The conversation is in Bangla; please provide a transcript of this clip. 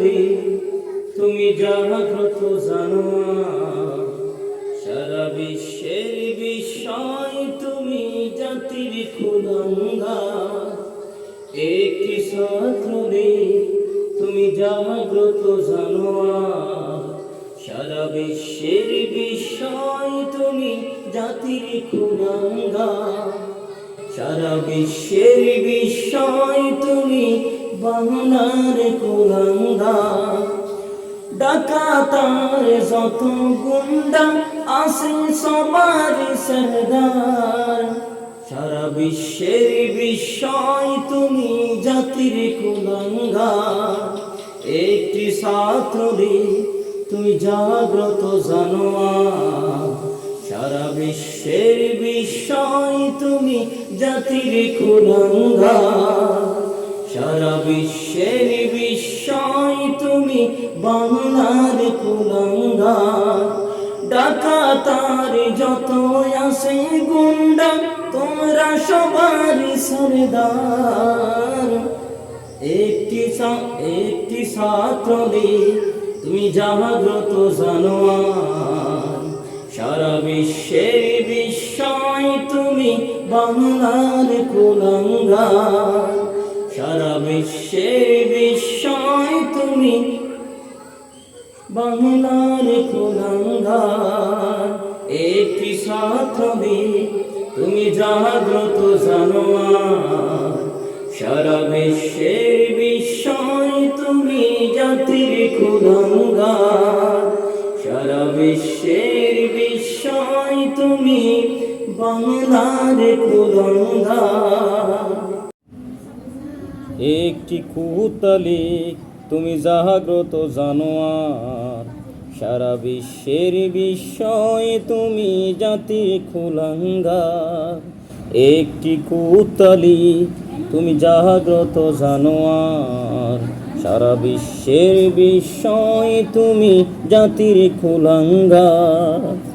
ছাত্রী তুমি জাগ্রত জানো, সারা বিশ্বের বিষয় তুমি জাতির খুলঙ্গা একটি ছাত্রী তুমি জাগ্রত জানো, সারা বিশ্বের বিষয় তুমি জাতির খুলঙ্গা সারা বিশ্বের বিষয় তুমি বাংলার কুলাঙ্গা। ডাকাতার যত গুন্ডা আসে সবার সরদার। সারা বিশ্বের বিষয় তুমি জাতির কুলাঙ্গা। একটি ছাত্রী তুমি জাগ্রত জানোয়ার। সারা বিশ্বের বিষয় তুমি জাতির কুলঙ্গা। বাংলার কুলঙ্গা। ডাকাতার যত আসে গুন্ডা, তোমরা সবার সরদার। একটি একটি ছাত্রী তুমি জাগ্রত জানোয়ার। সারা বিশ্বের বিষয় তুমি বাংলার কুলঙ্গার সারা বিশ্বের বিষয় তুমি বাংলার কুলঙ্গার। একটি ছাত্রী তুমি জাগ্রত জানোয়ার। সারা বিশ্বের বিষয় তুমি জাতির কুলঙ্গার। সারা বিশ্বের বিষয় তুমি বাংলার কুলঙ্গার। একটি কুতালি তুমি জাগ্রত জানোয়ার। সারা বিশ্বের বিষয়ে তুমি জাতি খুলঙ্গার একটি কুতালি তুমি জাগ্রত জানোয়ার। সারা বিশ্বের বিষয়ে তুমি জাতির খুলঙ্গার